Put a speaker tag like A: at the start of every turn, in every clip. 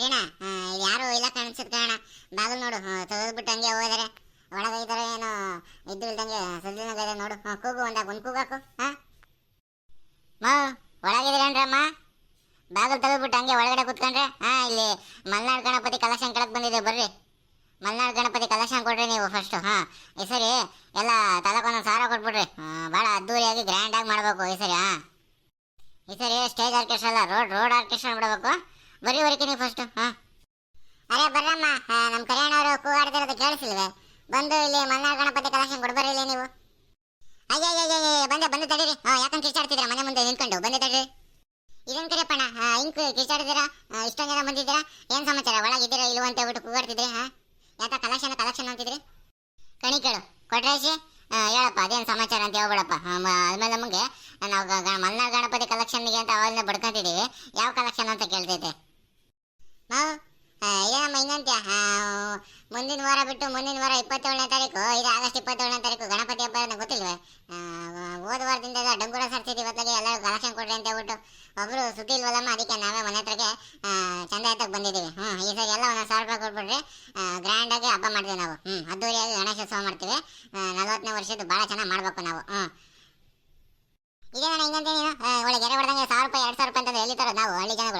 A: ಸರಿನಾ ಇಲ್ಲಿ ಯಾರು ಇಲ್ಲ ಕಾಣಿಸುತ್ತೆ ಕಾರಣ ಬಾಗಿಲು ನೋಡು. ತೆಗೆದ್ಬಿಟ್ಟು ಹಂಗೆ ಹೋದರೆ. ಒಳಗೈತಾರೆ ಏನೋ ಇದ್ದು ಇಲ್ದಂಗೆ ಸಜ್ಜನಗದೆ ನೋಡು. ಕೂಗು ಒಂದಾಗ ಒಂದು ಕೂಗಾಕು ಹಾ ಮಾ ಒಳಗಿದ್ದೀರೇನ್ರಮ್ಮ ಬಾಗಿಲು ತೆಗೆದ್ಬಿಟ್ಟು ಹಂಗೆ ಒಳಗಡೆ ಕೂತ್ಕೊಂಡ್ರೆ? ಹಾಂ ಇಲ್ಲಿ ಮಲ್ನಾಡ್ ಗಣಪತಿ ಕಲೆಕ್ಷನ್ ಕೆಳಗೆ ಬಂದಿದೆ, ಬರ್ರಿ. ಮಲ್ನಾಡ್ ಗಣಪತಿ ಕಲೆಕ್ಷನ್ ಕೊಡ್ರಿ ನೀವು ಫಸ್ಟು ಹಾಂ, ಈ ಸರಿ ಎಲ್ಲ ತಲಕೊಂದೊಂದು ಸಾರ ಕೊಟ್ಬಿಡ್ರಿ. ಭಾಳ ಅದ್ದೂರಿಯಾಗಿ ಗ್ರ್ಯಾಂಡಾಗಿ ಮಾಡಬೇಕು ಈ ಸರಿ ಹಾಂ ಈ ಸರಿ ಸ್ಟೇಜ್ ಆರ್ಕೆಸ್ಟ್ರಾ ಅಲ್ಲ, ರೋಡ್ ರೋಡ್ ಆರ್ಕೆಸ್ಟ್ರಾ ಬಿಡಬೇಕು ಬರೀ ವರೆಗೆ ನೀವು ಫಸ್ಟ್ ಹಾಂ. ಅರೆ ಬರ್ರಮ್ಮ ನಮ್ಮ ನಮ್ಮ ಕರಿಯಣ್ಣವರು ಕೂಗಾಡ್ತಿರೋದು ಕೇಳಿಸಿಲ್ವೇ? ಬಂದು ಇಲ್ಲಿ ಮಲ್ನಾಡ್ ಗಣಪತಿ ಕಲೆಕ್ಷನ್ ಕೊಡ್ಬರ್ರಿ ಇಲ್ಲಿ ನೀವು? ಅಯ್ಯ ಅಯ್ಯ ಅಯ್ಯ ಬಂದೆ ಬಂದು ತಡೀರಿ. ಹಾಂ ಯಾಕಂತ ಕಿರ್ಚಾಡ್ತಿದ್ದೀರಾ? ಮನೆ ಮುಂದೆ ನಿಂತ್ಕೊಂಡು ಬಂದೆ ತಡೀರಿ. ಇದನ್ ಕರೆಯಪ್ಪಣ ಹಿಂಗ್ ಕಿರ್ಚಾಡ್ತಿದ್ದೀರಾ? ಆ, ಇಷ್ಟೊಂದು ಜನ ಬಂದಿದ್ದೀರಾ? ಏನು ಸಮಾಚಾರ? ಒಳಗಿದ್ದೀರಾ ಇಲ್ವ ಅಂತ ಹೇಳ್ಬಿಟ್ಟು ಕೂಗಾಡ್ತಿದ್ರಿ ಹಾಂ? ಯಾಕ ಕಲೆಕ್ಷನ್ ಕಲೆಕ್ಷನ್ ಅಂತಿದ್ರಿ? ಕಣಿ ಕೇಳು. ಕೊಟ್ರೇಶಿ? ಹೇಳಪ್ಪ ಅದೇನು ಸಮಾಚಾರ ಅಂತ ಹೇಳ್ಬಿಡಪ್ಪ. ಆದ್ಮೇಲೆ ನಮಗೆ ನಾವು ಮಲ್ನಾಡ್ ಗಣಪತಿ ಕಲೆಕ್ಷನ್ಗೆ ಅಂತ ಅವಾಗಲೇ ಬಡ್ಕೊಂತಿದ್ದೀವಿ ಯಾವ ಕಲೆಕ್ಷನ್ ಅಂತ ಕೇಳ್ತೈತೆ? ನಾವು ಏನಮ್ಮ ಮುಂದಿನ ವಾರ ಬಿಟ್ಟು ಮುಂದಿನ ವಾರ ಇಪ್ಪತ್ತೇಳನೇ ತಾರೀಕು, ಇದು ಆಗಸ್ಟ್ ಇಪ್ಪತ್ತೇಳನೇ ತಾರೀಕು ಗಣಪತಿ ಹಬ್ಬ ಅಂತ ಗೊತ್ತಿಲ್ವೇ? ಹೋದ ವಾರದಿಂದ ಎಲ್ಲ ಡಂಗೂರ ಸರ್ತಿದ್ವಿ ಇವತ್ತಿಗೆ ಎಲ್ಲರೂ ಕಲೆಕ್ಷನ್ ಕೊಡ್ರಿ ಅಂತ ಹೇಳ್ಬಿಟ್ಟು ಒಬ್ರು ಸುದ್ದಿ ಇಲ್ವಲ್ಲಮ್ಮ, ಅದಕ್ಕೆ ನಾವೇ ಮನೆ ಹತ್ರಕ್ಕೆ ಚಂದ ಎತ್ತಕ್ಕೆ ಬಂದಿದ್ದೀವಿ. ಹ್ಞೂ ಈ ಸರಿ ಎಲ್ಲ ಒಂದು ಸಾವಿರ ರೂಪಾಯಿ ಕೊಟ್ಬಿಟ್ರೆ ಗ್ರ್ಯಾಂಡಾಗಿ ಹಬ್ಬ ಮಾಡ್ತೀವಿ ನಾವು. ಹ್ಞೂ ಅದ್ದೂರಿಯಾಗಿ ಗಣೇಶೋತ್ಸವ ಮಾಡ್ತೀವಿ. ನಲವತ್ತನೇ ವರ್ಷದ್ದು ಭಾಳ ಚೆನ್ನಾಗಿ ಮಾಡಬೇಕು ನಾವು. ಹ್ಞೂ ನಾನು ಹಿಂಗಂತೆ ನೀನು ಒಳ್ಳೆ ಗೆರೆ ಹೊಡೆದಂಗೆ ಸಾವಿರ ರೂಪಾಯಿ, ಎರಡು ಸಾವಿರ ರೂಪಾಯಿ ಅಂತ ಎಲ್ಲಿ ತರೋದು ನಾವು, ಹಳ್ಳಿ ಜನಗಳು.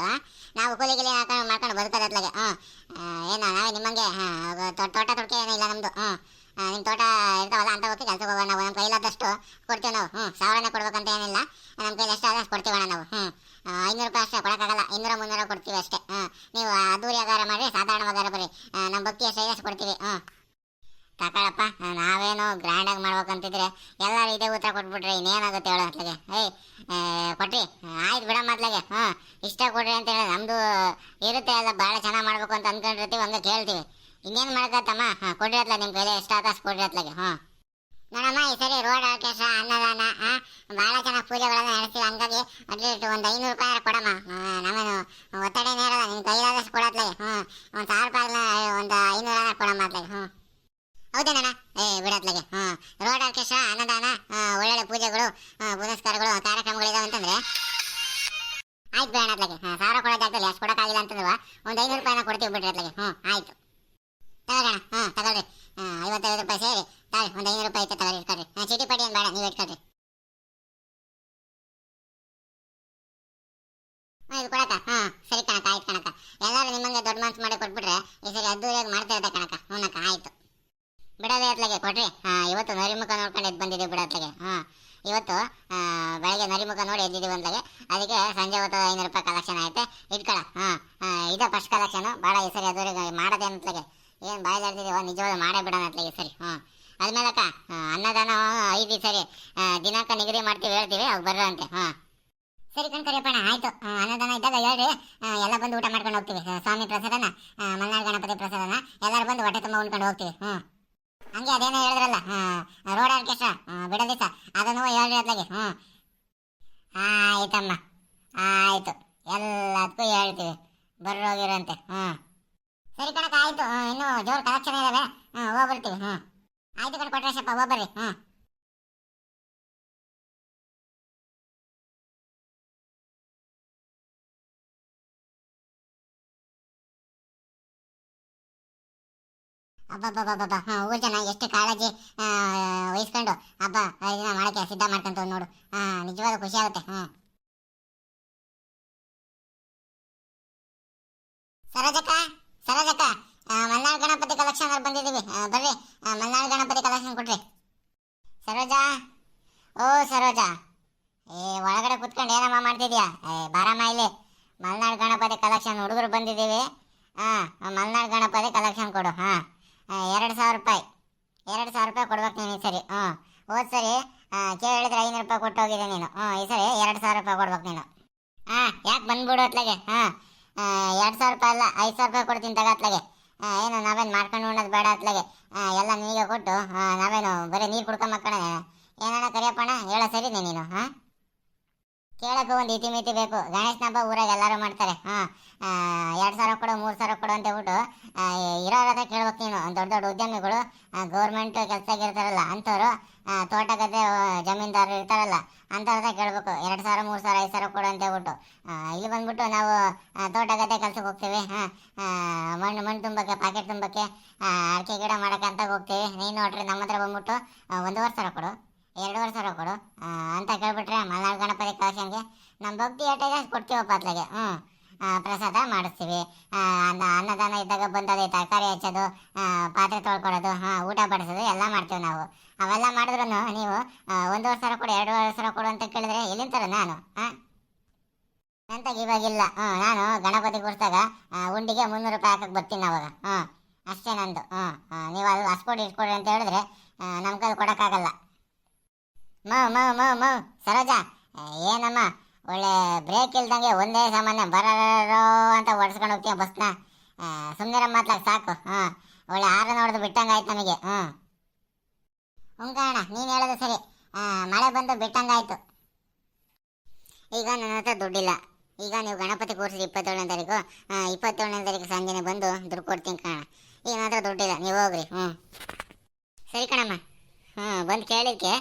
A: ಕೂಲಿ ಗಿಲಿ ಹಾಕೊಂಡು ಮಾಡ್ಕೊಂಡು ಬದುಕೋದು ಅತ್ಲಾಗೆ ಹ್ಞೂ ಏನು, ನಾವೇ ನಿಮ್ಮಂಗೆ ತೋಟ ತೊಡಕೆ ಏನೂ ಇಲ್ಲ ನಮ್ಮದು ಹ್ಞೂ ನಿಮ್ಮ ತೋಟ ಇರ್ತಾವಲ್ಲ ಅಂತ ಹೋಗಿ ಕೆಲಸಕ್ಕೆ ಹೋಗೋಣ ನಾವು. ನಮ್ಮ ಕೈಲಾದಷ್ಟು ಕೊಡ್ತೀವಿ ನಾವು. ಹ್ಞೂ ಸಾವಿರನೇ ಕೊಡ್ಬೇಕಂತ ಏನಿಲ್ಲ. ನಮ್ಮ ಕೈಲಿ ಎಷ್ಟು ಆದಷ್ಟು ಕೊಡ್ತೀವಣ ನಾವು. ಹ್ಞೂ ಐನೂರು ರೂಪಾಯಿ ಅಷ್ಟೇ, ಕೊಡೋಕ್ಕಾಗಲ್ಲ. ಇನ್ನೂರ ಮುನ್ನೂರ ಕೊಡ್ತೀವಿ ಅಷ್ಟೇ. ಹ್ಞೂ ನೀವು ಅದ್ದೂರಿ ಆಗಾರ ಮಾಡಿರಿ, ಸಾಧಾರಣವಾಗಾರ ಬರ್ರಿ. ನಮ್ಮ ಭಕ್ತಿ ಇದೆ ಅಷ್ಟು ಕೊಡ್ತೀವಿ. ಹ್ಞೂ ತಗೊಳಪ್ಪ ನಾವೇನು ಗ್ರ್ಯಾಂಡಾಗಿ ಮಾಡ್ಬೇಕಂತಿದ್ರೆ ಎಲ್ಲರೂ ಇದೇ ಉತ್ತರ ಕೊಟ್ಬಿಟ್ರೆ ಇನ್ನೇನಾಗುತ್ತೆ ಹೇಳೋ ಅತ್ಲಾಗೆ. ಏಯ್ ಕೊಟ್ರಿ. ಆಯ್ತು ಬಿಡ ಮೊದ್ಲಾಗೆ ಹಾಂ, ಇಷ್ಟ ಕೊಡ್ರಿ ಅಂತ ಹೇಳಿ ನಮ್ಮದು ಇರುತ್ತೆ ಎಲ್ಲ ಭಾಳ ಚೆನ್ನಾಗಿ ಮಾಡ್ಬೇಕು ಅಂತ ಅಂದ್ಕೊಂಡಿರ್ತೀವಿ ಹಂಗೆ ಕೇಳ್ತೀವಿ. ಇನ್ನೇನು ಮಾಡ್ಕತ್ತಮ್ಮ? ಹಾಂ, ಕೊಡ್ರಿ ಅತ್ಲ ನಿಮ್ಮ ಕೈಲಿ, ಎಷ್ಟು ಆತಾಸ್ ಕೊಡ್ರಿ ಅತ್ಲಾಗೆ, ಹಾಂ. ನೋಡಮ್ಮ, ಈ ಸರಿ ರೋಡ್ ಆರ್ಕೆಸ್ಟ್ರಾ ಅನ್ನದಾನ ಭಾಳ ಚೆನ್ನಾಗಿ ಪೂಜೆಗಳನ್ನ ನಡೆಸ್ತೀವಿ, ಹಂಗಾಗಿ ಅಟ್ಲೀಸ್ಟ್ ಒಂದು ಐನೂರು ರೂಪಾಯಿ ಕೊಡಮ್ಮ. ನಾವೇನು ಒತ್ತಡನೇ ಇರಲ್ಲ ನಿನ್ನ ಕೈಲಾದಷ್ಟು ಕೊಡತ್ಲಾಗೆ ಹ್ಞೂ ಒಂದು ಸಾವಿರ ರೂಪಾಯಿ ಆಯ್ತು ಬೇಡ ಅತ್ಲಾಗೆ ಹಾಂ, ಸಾವಿರ ಕೊಡೋ ಜಾಗದಲ್ಲಿ ಅಷ್ಟು ಕೊಡೋಕ್ಕಾಗಿಲ್ಲ ಅಂತಂದ್ರೆ ಒಂದು ಐನೂರು ರೂಪಾಯಿನ ಕೊಡ್ತೀವಿ ಬಿಡ್ರಿ ಅತ್ಲಾಗೆ ಹ್ಞೂ ಆಯ್ತು. ತಗೋಣ ಹಾಂ ತಗೊಳ್ರಿ. ಐವತ್ತೈದು ರೂಪಾಯಿ ಸೇರಿ. ತಾಳಿ ಒಂದು ಐನೂರು ರೂಪಾಯಿ ಐತೆ ತಗೊಳ್ರಿ, ಇಟ್ಕೊಳ್ರಿ. ಹಾಂ, ಚೀಟಿ ಪಡಿ ಏನು ಬೇಡ, ನೀವು ಇಟ್ಕೊಳ್ರಿ. ಇದು ಕೊಡಕ ಹಾಂ, ಸರಿ ಕಣಕ ಆಯ್ತು ಕಣಕ ಎಲ್ಲರೂ ನಿಮ್ಮಂಗೆ ದೊಡ್ಡ ಮನ್ಸು ಮಾಡಿ ಕೊಟ್ಬಿಟ್ರೆ ಈ ಸರಿ ಅದ್ದೂರಿಯಾಗಿ ಮಾಡ್ತಾ ಇರ್ತೆ ಕಣಕ ಹ್ಞೂನಕ್ಕ ಆಯ್ತು. ಬಿಡೋದೇ ಅತ್ಲಾಗೆ ಕೊಡ್ರಿ. ಹಾಂ, ಇವತ್ತು ನರಿಮುಖ ನೋಡ್ಕೊಂಡು ಎದ್ದು ಬಂದಿದ್ದೀವಿ ಬಿಡತ್ಲಾಗೆ ಹಾಂ ಇವತ್ತು ಬೆಳಗ್ಗೆ ನರಿಮುಖ ನೋಡಿ ಎದ್ದಿದ್ದೀವಿ ಅಂದಾಗೆ ಅದಕ್ಕೆ ಸಂಜೆ ಹೊತ್ತು ಐನೂರು ರೂಪಾಯಿ ಕಲೆಕ್ಷನ್ ಆಯ್ತೆ. ಇಟ್ಕೊಳ, ಹಾಂ ಇದೆ ಫಸ್ಟ್ ಕಲೆಕ್ಷನು ಭಾಳ ಈ ಸರಿ ಅದುವರೆಗೆ ಮಾಡದೆ ಅಂತಲಾಗೆ ಏನು ಬಾಯ್ದಾಡ್ತಿದ್ದೀವ ನಿಜವಾದ ಮಾಡೇ ಬಿಡೋಣ ಅಂತಲೇ ಸರಿ, ಹಾಂ. ಅದ್ಮೇಲಕ್ಕ ಅಕ್ಕ ಅನ್ನದಾನ ಐದು ಸರಿ ದಿನಾಂಕ ನಿಗದಿ ಮಾಡ್ತೀವಿ ಹೇಳ್ತೀವಿ, ಅವು ಬರ್ರಂತೆ ಹಾಂ. ಸರಿ ಕಣ್ಕರಿಯಪ್ಪಣ ಆಯ್ತು. ಅನ್ನದಾನ ಇದ್ದಾಗ ಹೇಳ್ರಿ ಎಲ್ಲ ಬಂದು ಊಟ ಮಾಡ್ಕೊಂಡು ಹೋಗ್ತೀವಿ. ಸ್ವಾಮಿ ಪ್ರಸಾದನ ಮಲ್ನಾಡ್ ಗಣಪತಿ ಪ್ರಸಾದನ, ಎಲ್ಲರೂ ಬಂದು ಹೊಟ್ಟೆ ತುಂಬ ಉಣ್ಕೊಂಡು ಹೋಗ್ತೀವಿ ಹ್ಞೂ ಹಂಗೆ ಅದೇನೋ ಹೇಳಿದ್ರಲ್ಲ ರೋಡ್ ಆರ್ಕೆಸ್ಟ್ರಾ ಬಿಡೋ ದಿವಸ ಅದನ್ನು ಹೇಳ್ರಿ ಅದ್ಲಾಗೆ ಹ್ಞೂ ಆಯ್ತಮ್ಮ, ಆಯಿತು, ಎಲ್ಲದಕ್ಕೂ ಹೇಳ್ತೀವಿ ಬರೋಗಿರಂತೆ ಹ್ಞೂ ಸರಿ ಕಣಕ ಆಯ್ತು ಹ್ಞೂ ಇನ್ನೂ ಜೋರು ಕಲೆಕ್ಷನ್ ಇದಾವೆ ಹ್ಞೂ ಹೋಗ್ಬರ್ತೀವಿ ಹ್ಞೂ ಆಯ್ತು ಕಣ ಕೊಟ್ರೇಶಪ್ಪ ಹೋಗ್ಬರ್ರಿ ಹ್ಞೂ ಅಬ್ಬಬ್ಬಬ್ಬಬ್ಬ. ಊರು ಜನ ಎಷ್ಟು ಕಾಳಜಿ ವಹಿಸ್ಕೊಂಡು. ಹಬ್ಬ ಇದನ್ನ ಮಾಡಕ್ಕೆ ಸಿದ್ಧ ಮಾಡ್ಕೊಂತ ನೋಡು. ನಿಜವಾದ ಖುಷಿ ಆಗುತ್ತೆ. ಹ್ಞೂ ಸರೋಜಕ್ಕ ಸರೋಜಕ್ಕ ಮಲ್ನಾಡ್ ಗಣಪತಿ ಕಲೆಕ್ಷನ್ ಬಂದಿದ್ದೀವಿ. ಆ, ಬರ್ರಿ. ಮಲ್ನಾಡ್ ಗಣಪತಿ ಕಲೆಕ್ಷನ್ ಕೊಡ್ರಿ ಸರೋಜಾ? ಓ ಸರೋಜಾ. ಏ ಒಳಗಡೆ ಕುತ್ಕೊಂಡು ಏನಮ್ಮ ಮಾಡ್ತಿದ್ಯಾ? ಏ ಬಾರಮ್ಮ ಇಲ್ಲಿ. ಮಲ್ನಾಡ್ ಗಣಪತಿ ಕಲೆಕ್ಷನ್ ಹುಡುಗರು ಬಂದಿದ್ದೀವಿ. ಹಾಂ ಮಲ್ನಾಡ್ ಗಣಪತಿ ಕಲೆಕ್ಷನ್ ಕೊಡು ಹಾಂ ಎರಡು ಸಾವಿರ ರೂಪಾಯಿ ಎರಡು ಸಾವಿರ ರೂಪಾಯಿ ಕೊಡ್ಬೇಕು ನೀನು ಈ ಸರಿ ಹ್ಞೂ ಹೋದ್ ಸರಿ ಕೇಳಿದ್ರೆ ಐನೂರು ರೂಪಾಯಿ ಕೊಟ್ಟು ಹೋಗಿದೆ ನೀನು ಹ್ಞೂ ಈ ಸರಿ ಎರಡು ಸಾವಿರ ರೂಪಾಯಿ ಕೊಡ್ಬೇಕು ನೀನು ಹಾಂ ಯಾಕೆ ಬಂದ್ಬಿಡು ಅತ್ಲಾಗೆ ಹಾಂ ಎರಡು ಸಾವಿರ ರೂಪಾಯಿ ಅಲ್ಲ ಐದು ಸಾವಿರ ರೂಪಾಯಿ ಕೊಡ್ತೀನಿ ತಗ ಅತ್ಲಾಗೆ. ಏನು, ನಾವೇನು ಮಾಡ್ಕೊಂಡು ಉಣ್ಣೋದು ಬೇಡ ಅತ್ಲಾಗೆ. ಎಲ್ಲ ನೀವೇ ಕೊಟ್ಟು ನಾವೇನು ಬರೀ ನೀರು ಕುಡ್ಕೊಂಬಕ್ಕಣ ಏನಣ್ಣ ಕರಿಯಪ್ಪಣ್ಣ, ಹೇಳ ಸರಿನೇ ನೀನು ಹಾಂ ಕೇಳಕ್ಕೂ ಒಂದು ಇತಿ ಮಿತಿ ಬೇಕು. ಗಣೇಶನ ಹಬ್ಬ ಊರಾಗ ಎಲ್ಲರೂ ಮಾಡ್ತಾರೆ. ಹಾಂ ಎರಡು ಸಾವಿರ ಕೊಡು, ಮೂರು ಸಾವಿರ ಕೊಡು ಅಂತ ಹೇಳ್ಬಿಟ್ಟು ಇರೋರ ಹತ್ರ ಕೇಳ್ಬೇಕು ನೀನು. ದೊಡ್ಡ ದೊಡ್ಡ ಉದ್ಯಮಿಗಳು ಗೌರ್ಮೆಂಟ್ ಕೆಲಸ ಇರ್ತಾರಲ್ಲ, ಅಂಥವ್ರು ಗದ್ದೆ ಜಮೀನ್ದಾರರು ಇರ್ತಾರಲ್ಲ, ಅಂಥವ್ರ ಹತ್ರ ಕೇಳ್ಬೇಕು. ಎರಡು ಸಾವಿರ, ಮೂರು ಸಾವಿರ, ಐದು ಸಾವಿರ ಕೊಡು ಅಂತ ಹೇಳ್ಬಿಟ್ಟು. ಇಲ್ಲಿ ಬಂದ್ಬಿಟ್ಟು ನಾವು ತೋಟ ಗದ್ದೆ ಕೆಲ್ಸಕ್ಕೆ ಹೋಗ್ತೀವಿ. ಹಾಂ ಮಣ್ಣು ಮಣ್ಣು ತುಂಬಕ್ಕೆ ಪಾಕೆಟ್ ತುಂಬಕ್ಕೆ ಅಡಿಕೆ, ಗಿಡ ಮಾಡೋಕ್ಕೆ ಅಂತ ಹೋಗ್ತೀವಿ. ನೀನು ನೋಡ್ರಿ, ನಮ್ಮ ಹತ್ರ ಬಂದ್ಬಿಟ್ಟು ಒಂದೂವರೆ ಸಾವಿರ ಕೊಡು. ಎರಡೂವರೆ ಸಾವಿರ ಕೊಡು. ಅಂತ ಕೇಳ್ಬಿಟ್ರೆ ಮಲ್ನಾಡು ಗಣಪತಿ ಕಲೆಕ್ಷನ್ಗೆ ನಮ್ಮ ಭಕ್ತಿ ಏಟಾಗ ಕೊಡ್ತೀವಪ್ಪ ಅತ್ಲಾಗೆ. ಹ್ಞೂ. ಪ್ರಸಾದ ಮಾಡಿಸ್ತೀವಿ. ಅನ್ನ, ಅನ್ನದಾನ ಇದ್ದಾಗ ಬಂದದೆ ತರಕಾರಿ ಹಚ್ಚೋದು ಪಾತ್ರೆ ತೊಳ್ಕೊಡೋದು ಹಾಂ, ಊಟ ಬಡಿಸೋದು ಎಲ್ಲ ಮಾಡ್ತೀವಿ ನಾವು. ಅವೆಲ್ಲ ಮಾಡಿದ್ರು ನೀವು ಒಂದೂವರೆ ಸಾವಿರ ಕೊಡು, ಎರಡೂವರೆ ಸಾವಿರ ಕೊಡು ಅಂತ ಕೇಳಿದ್ರೆ ಎಲ್ಲಿಂತಾರೆ ನಾನು, ಹಾಂ? ನಂತಾಗ ಇವಾಗಿಲ್ಲ ಹ್ಞೂ, ನಾನು ಗಣಪತಿ ಕೂರಿಸಿದಾಗ ಉಂಡಿಗೆ ಮುನ್ನೂರು ರೂಪಾಯಿ ಹಾಕಕ್ಕೆ ಬರ್ತೀನಿ ಅವಾಗ ಹ್ಞೂ. ಅಷ್ಟೇ ನಂದು. ಹ್ಞೂ ನೀವು ಅಲ್ಲಿ ಅಸ್ಕೊಡಿ ಇಸ್ಕೊಡಿ ಅಂತ ಹೇಳಿದ್ರೆ ನಮ್ಮ ಕೈಲಿ ಕೊಡೋಕ್ಕಾಗಲ್ಲ. ಮೌ, ಮಾ, ಮೌ ಮೌ. ಸರೋಜಾ ಏನಮ್ಮ? ಒಳ್ಳೆ ಬ್ರೇಕ್ ಇಲ್ದಂಗೆ ಒಂದೇ ಸಾಮಾನ್ಯ ಬರೋ ಅಂತ ಓಡಿಸ್ಕೊಂಡು ಹೋಗ್ತೀಯ ಬಸ್ನ? ಸುಮ್ಮನೆ ಮಾತ್ಲಾಗ ಸಾಕು. ಹಾಂ. ಒಳ್ಳೆ ಆರ ನೋಡಿದು ಬಿಟ್ಟಂಗೆ ಆಯ್ತು ನಮಗೆ. ಹ್ಞೂ ಕಾರಣ ನೀನು ಹೇಳೋದು ಸರಿ. ಮಳೆ ಬಂದು ಬಿಟ್ಟಂಗಾಯ್ತು. ಈಗ ನನ್ನ ಹತ್ರ ದುಡ್ಡಿಲ್ಲ. ಈಗ ನೀವು ಗಣಪತಿ ಕೂರಿಸಿದ ಇಪ್ಪತ್ತೇಳನೇ ತಾರೀಕು ಇಪ್ಪತ್ತೇಳನೇ ತಾರೀಕು ಸಂಜೆನೆ ಬಂದು ದುಡ್ಡು ಕೊಡ್ತೀನಿ ಕಣ ಈಗ ನನ್ನ ಹತ್ರ ದುಡ್ಡಿಲ್ಲ, ನೀವು ಹೋಗ್ರಿ. ಹ್ಞೂ ಸರಿ ಕಣಮ್ಮ. ಹ್ಞೂ ಬಂದು ಕೇಳಿದ್ದಕ್ಕೆ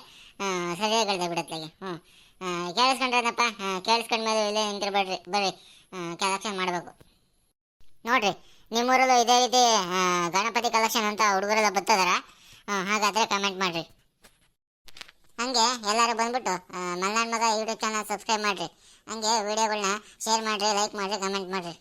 A: ಸರಿಯಾಗಿ ಬಿಡತ್ಲಾಗೆ. ಹ್ಞೂ ಕೇಳಿಸ್ಕೊಂಡ್ರೇನಪ್ಪ? ಕೇಳಿಸ್ಕೊಂಡ್ಮೇಲೆ ಇಲ್ಲೇ ನಿಂತಿರ್ಬೇಡ್ರಿ. ಬರ್ರಿ. ಕಲೆಕ್ಷನ್ ಮಾಡಬೇಕು. ನೋಡ್ರಿ, ನಿಮ್ಮೂರಲ್ಲೂ ಇದೇ ರೀತಿ ಗಣಪತಿ ಕಲೆಕ್ಷನ್ ಅಂತ ಹುಡುಗರೆಲ್ಲ ಬರ್ತದಾರ. ಹಾಗಾದರೆ ಕಮೆಂಟ್ ಮಾಡಿರಿ. ಹಂಗೆ ಎಲ್ಲರೂ ಬಂದ್ಬಿಟ್ಟು ಮಲ್ನಾಡ್ ಮಗ ಯೂಟ್ಯೂಬ್ ಚಾನಲ್ ಸಬ್ಸ್ಕ್ರೈಬ್ ಮಾಡಿರಿ. ಹಂಗೆ ವಿಡಿಯೋಗಳನ್ನ ಶೇರ್ ಮಾಡಿರಿ ಲೈಕ್ ಮಾಡಿರಿ ಕಮೆಂಟ್ ಮಾಡಿರಿ.